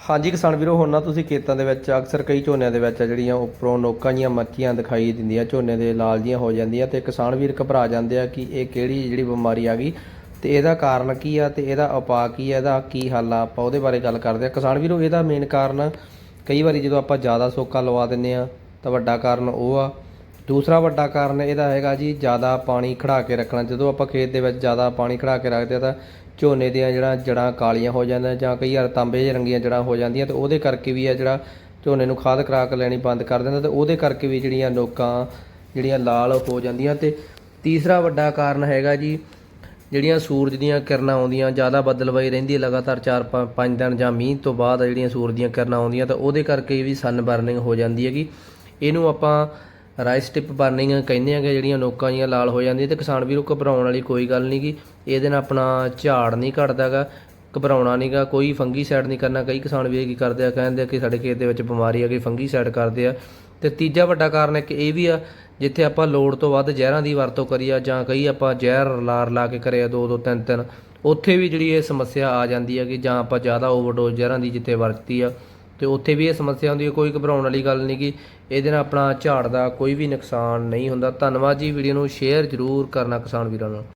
ਹਾਂਜੀ ਕਿਸਾਨ ਵੀਰੋ, ਹੁਣ ਨਾ ਤੁਸੀਂ ਖੇਤਾਂ ਦੇ ਵਿੱਚ, ਅਕਸਰ ਕਈ ਝੋਨਿਆਂ ਦੇ ਵਿੱਚ ਆ ਜਿਹੜੀਆਂ ਉੱਪਰੋਂ ਨੋਕਾਂ ਜੀਆਂ ਮੱਚੀਆਂ ਦਿਖਾਈ ਦਿੰਦੀਆਂ, ਝੋਨੇ ਦੇ ਲਾਲ ਜੀਆਂ ਹੋ ਜਾਂਦੀਆਂ ਤੇ ਕਿਸਾਨ ਵੀਰ ਘਬਰਾ ਜਾਂਦੇ ਆ ਕਿ ਇਹ ਕਿਹੜੀ ਜਿਹੜੀ ਬਿਮਾਰੀ ਆ ਗਈ ਤੇ ਇਹਦਾ ਕਾਰਨ ਕੀ ਆ ਤੇ ਇਹਦਾ ਉਪਾਅ ਕੀ ਆ, ਇਹਦਾ ਕੀ ਹੱਲ ਆ, ਆਪਾਂ ਉਹਦੇ ਬਾਰੇ ਗੱਲ ਕਰਦੇ ਆ। ਕਿਸਾਨ ਵੀਰੋ, ਇਹਦਾ ਮੇਨ ਕਾਰਨ ਕਈ ਵਾਰੀ ਜਦੋਂ ਆਪਾਂ ਜ਼ਿਆਦਾ ਸੋਕਾ ਲਵਾ ਦਿੰਨੇ ਆ ਤਾਂ ਵੱਡਾ ਕਾਰਨ ਉਹ ਆ ਦੂਸਰਾ ਵੱਡਾ ਕਾਰਨ ਇਹਦਾ ਹੈਗਾ ਜੀ, ਜ਼ਿਆਦਾ ਪਾਣੀ ਖੜਾ ਕੇ ਰੱਖਣਾ। ਜਦੋਂ ਆਪਾਂ ਖੇਤ ਦੇ ਵਿੱਚ ਜ਼ਿਆਦਾ ਪਾਣੀ ਖੜਾ ਕੇ ਰੱਖਦੇ ਆ ਤਾਂ ਝੋਨੇ ਦੀਆਂ ਜਿਹੜਾ ਜੜਾਂ ਕਾਲੀਆਂ ਹੋ ਜਾਂਦੀਆਂ ਜਾਂ ਕਈ ਵਾਰ ਤਾਂਬੇ ਜਿਹੇ ਰੰਗੀਆਂ ਜੜਾਂ ਹੋ ਜਾਂਦੀਆਂ ਤੇ ਉਹਦੇ ਕਰਕੇ ਵੀ ਆ ਜਿਹੜਾ ਝੋਨੇ ਨੂੰ ਖਾਦ ਖਰਾਕ ਲੈਣੀ ਬੰਦ ਕਰ ਦਿੰਦਾ ਤੇ ਉਹਦੇ ਕਰਕੇ ਵੀ ਜਿਹੜੀਆਂ ਨੋਕਾਂ ਜਿਹੜੀਆਂ ਲਾਲ ਹੋ ਜਾਂਦੀਆਂ ਤੇ ਤੀਸਰਾ ਵੱਡਾ ਕਾਰਨ ਹੈਗਾ ਜੀ, ਜਿਹੜੀਆਂ ਸੂਰਜ ਦੀਆਂ ਕਿਰਨਾਂ ਆਉਂਦੀਆਂ, ਜ਼ਿਆਦਾ ਬੱਦਲਵਾਈ ਰਹਿੰਦੀ ਹੈ ਲਗਾਤਾਰ 4-5 ਦਿਨ ਜਾਂ ਮੀਂਹ ਤੋਂ ਬਾਅਦ ਜਿਹੜੀਆਂ ਸੂਰਜ ਦੀਆਂ ਕਿਰਨਾਂ ਆਉਂਦੀਆਂ ਤਾਂ ਉਹਦੇ ਕਰਕੇ ਵੀ ਸਨ ਬਰਨਿੰਗ ਹੋ ਜਾਂਦੀ ਹੈਗੀ। ਇਹਨੂੰ ਆਪਾਂ ਰਾਈਸ ਟਿਪ ਬਰਨਿੰਗ ਕਹਿੰਦੇ ਆ ਆਗੇ ਜਿਹੜੀਆਂ ਨੋਕਾਂ ਜੀਆਂ ਲਾਲ ਹੋ ਜਾਂਦੀਆਂ ਤੇ ਕਿਸਾਨ ਵੀਰੋ ਘਬਰਾਉਣ ਵਾਲੀ ਕੋਈ ਗੱਲ ਨਹੀਂ ਗੀ। ਇਹਦੇ ਨਾਲ ਆਪਣਾ ਝਾੜ ਨਹੀਂ ਘਟਦਾਗਾ ਘਬਰਾਉਣਾ ਨਹੀਂਗਾ ਕੋਈ ਫੰਗੀ ਸਾਈਡ ਨਹੀਂ ਕਰਨਾ। ਕਈ ਕਿਸਾਨ ਵੀਰ ਕੀ ਕਰਦੇ ਆ, ਕਹਿੰਦੇ ਆ ਕਿ ਸਾਡੇ ਖੇਤ ਦੇ ਵਿੱਚ ਬਿਮਾਰੀ ਆ ਗਈ ਫੰਗੀ ਸਾਈਡ ਕਰਦੇ ਆ। ਤੇ ਤੀਜਾ ਵੱਡਾ ਕਾਰਨ ਇੱਕ ਇਹ ਵੀ ਆ, ਜਿੱਥੇ ਆਪਾਂ ਲੋੜ ਤੋਂ ਵੱਧ ਜ਼ਹਿਰਾਂ ਦੀ ਵਰਤੋਂ ਕਰੀ ਆ, ਜਾਂ ਕਈ ਆਪਾਂ ਜ਼ਹਿਰ ਲਾਰ ਲਾ ਕੇ ਕਰਿਆ ਦੋ ਦੋ, ਤਿੰਨ ਤਿੰਨ, ਉੱਥੇ ਵੀ ਜਿਹੜੀ ਇਹ ਸਮੱਸਿਆ ਆ ਜਾਂਦੀ ਹੈ ਕਿ ਜਾਂ ਆਪਾਂ ਜ਼ਿਆਦਾ ਓਵਰਡੋਜ਼ ਜ਼ਹਿਰਾਂ ਦੀ ਜਿੱਥੇ ਵਰਤੀ ਆ ਤੇ ਉੱਥੇ ਵੀ ਇਹ ਸਮੱਸਿਆ ਹੁੰਦੀ ਹੈ, ਕੋਈ ਘਬਰਾਉਣ ਵਾਲੀ ਗੱਲ ਨਹੀਂ ਕਿ ਇਹਦੇ ਨਾਲ ਆਪਣਾ ਝਾੜ ਦਾ ਕੋਈ ਵੀ ਨੁਕਸਾਨ ਨਹੀਂ ਹੁੰਦਾ। ਧੰਨਵਾਦ ਜੀ, ਵੀਡੀਓ ਨੂੰ ਸ਼ੇਅਰ ਜ਼ਰੂਰ ਕਰਨਾ ਕਿਸਾਨ ਵੀਰਾਂ ਨਾਲ।